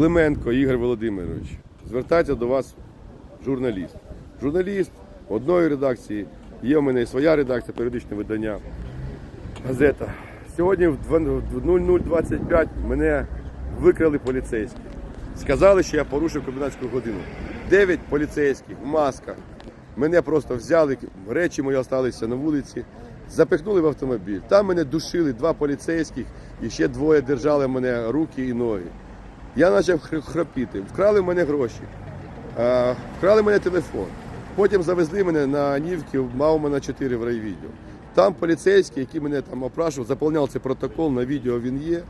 Клименко Ігор Володимирович. Звертається до вас журналіст. Журналіст одної редакції, є в мене і своя редакція, періодичне видання, газета. Сьогодні в 0025 мене викрали поліцейські. Сказали, що я порушив комендантську годину. Дев'ять поліцейських в масках. Мене просто взяли, речі мої залишилися на вулиці, запихнули в автомобіль. Там мене душили два поліцейських і ще двоє держали мене руки і ноги. Я почав хр- хропіти. Вкрали в мене гроші, вкрали мене телефон. Потім завезли мене на Нівки, Маумана 4 в райвідділ. Там поліцейський, який мене там опрашував, заповняв цей протокол, на відео він є,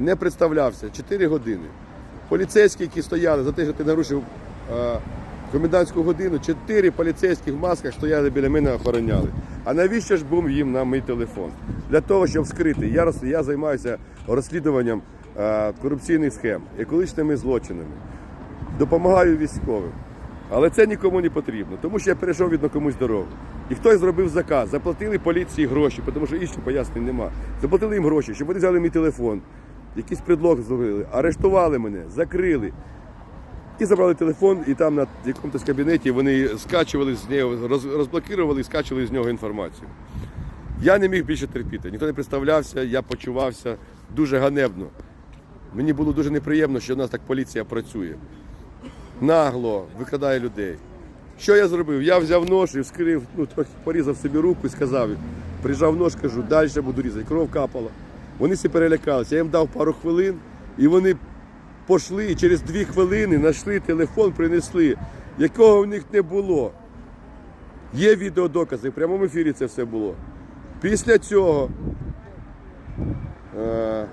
не представлявся 4 години. Поліцейські, які стояли за те, що ти нарушив комендантську годину, 4 поліцейських в масках стояли біля мене, охороняли. А навіщо ж був їм на мій телефон? Для того, щоб скрити. Я, я займаюся розслідуванням корупційних схем, екологічними злочинами допомагаю військовим. Але це нікому не потрібно, тому що я перейшов від на комусь дорогу. І хтось зробив заказ, заплатили поліції гроші, тому що інших пояснень нема. Заплатили їм гроші, щоб вони взяли мій телефон, якийсь предлог зробили, арештували мене, закрили. І забрали телефон, і там на якомусь кабінеті вони скачували з нього, роз, і скачували з нього інформацію. Я не міг більше терпіти. Ніхто не представлявся, я почувався дуже ганебно. Мені було дуже неприємно, що у нас так поліція працює. Нагло викрадає людей. Що я зробив? Я взяв нож і вскрив, ну трохи порізав собі руку і сказав, прижав нож, кажу, далі буду різати. Кров капала. Вони всі перелякалися. Я їм дав пару хвилин, і вони пішли і через дві хвилини знайшли телефон, принесли, якого в них не було. Є відеодокази, в прямому ефірі це все було. Після цього, е,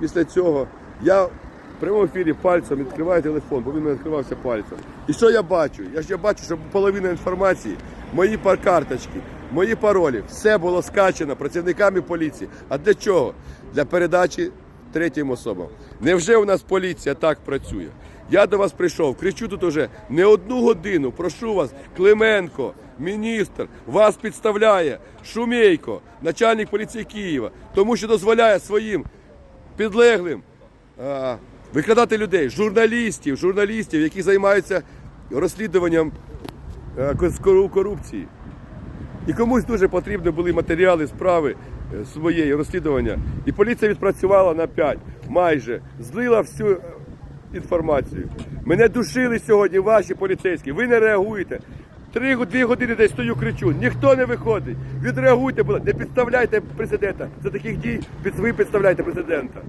після цього я в прямому ефірі пальцем відкриваю телефон, бо він не відкривався пальцем. І що я бачу? Я я бачу, що половина інформації, мої карточки, мої паролі, все було скачано працівниками поліції. А для чого? Для передачі третім особам. Невже у нас поліція так працює? Я до вас прийшов, кричу тут уже не одну годину. Прошу вас, Клименко, міністр, вас підставляє Шумейко, начальник поліції Києва, тому що дозволяє своїм підлеглим а, викрадати людей, журналістів, журналістів, які займаються розслідуванням кору- корупції. І комусь дуже потрібні були матеріали справи е, своєї розслідування. І поліція відпрацювала на 5, майже злила всю е, інформацію. Мене душили сьогодні ваші поліцейські. Ви не реагуєте. Три дві години десь стою, кричу. Ніхто не виходить. Відреагуйте, не підставляйте президента. За таких дій ви підставляєте президента.